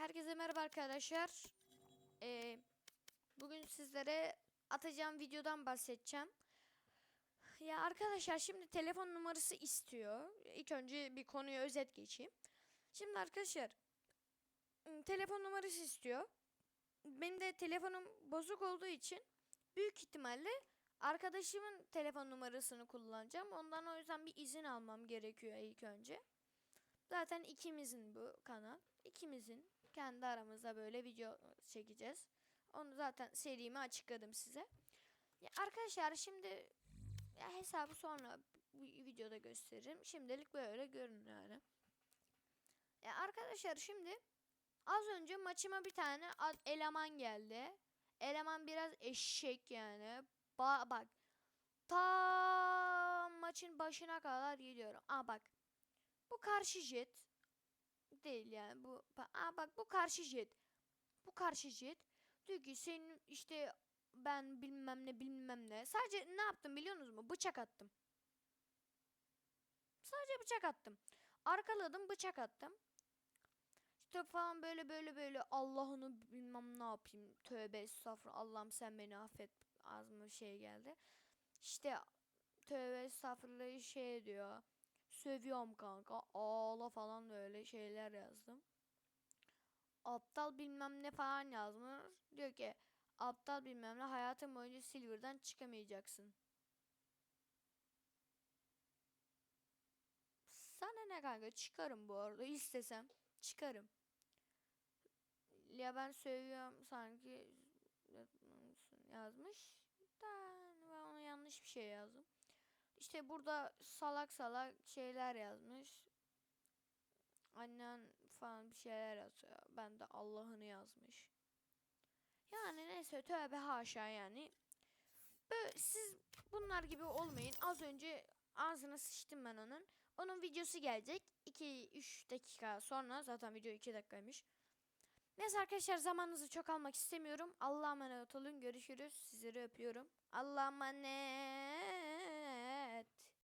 Herkese merhaba arkadaşlar. Ee, bugün sizlere atacağım videodan bahsedeceğim. Ya arkadaşlar şimdi telefon numarası istiyor. İlk önce bir konuya özet geçeyim. Şimdi arkadaşlar ım, telefon numarası istiyor. Benim de telefonum bozuk olduğu için büyük ihtimalle arkadaşımın telefon numarasını kullanacağım. Ondan o yüzden bir izin almam gerekiyor ilk önce. Zaten ikimizin bu kanal. İkimizin kendi aramızda böyle video çekeceğiz. Onu zaten serimi açıkladım size. Ya arkadaşlar şimdi ya hesabı sonra bu videoda gösteririm. Şimdilik böyle görün yani. Ya arkadaşlar şimdi az önce maçıma bir tane eleman geldi. Eleman biraz eşek yani. Ba bak. Ta maçın başına kadar geliyorum. Aa bak. Bu karşı jet değil yani bu aa bak bu karşı jet. Bu karşı jet diyor ki senin işte ben bilmem ne bilmem ne. Sadece ne yaptım biliyor musunuz mu? Bıçak attım. Sadece bıçak attım. Arkaladım bıçak attım. İşte falan böyle böyle böyle Allah'ını bilmem ne yapayım. Tövbe estağfurullah Allah'ım sen beni affet. Ağzıma şey geldi. İşte tövbe estağfurullah şey diyor. Sövüyorum kanka. Ağla falan öyle şeyler yazdım. Aptal bilmem ne falan yazmış. Diyor ki aptal bilmem ne hayatın boyunca Silver'dan çıkamayacaksın. Sana ne kanka çıkarım bu arada istesem çıkarım. Ya ben sövüyorum sanki yazmış. Da ben ona yanlış bir şey yazdım. İşte burada salak salak şeyler yazmış. Annen falan bir şeyler yazıyor. Ben de Allah'ını yazmış. Yani neyse tövbe haşa yani. Böyle siz bunlar gibi olmayın. Az önce ağzına sıçtım ben onun. Onun videosu gelecek. 2-3 dakika sonra. Zaten video 2 dakikaymış. Neyse arkadaşlar zamanınızı çok almak istemiyorum. Allah'a emanet olun. Görüşürüz. Sizleri öpüyorum. Allah'a emanet. that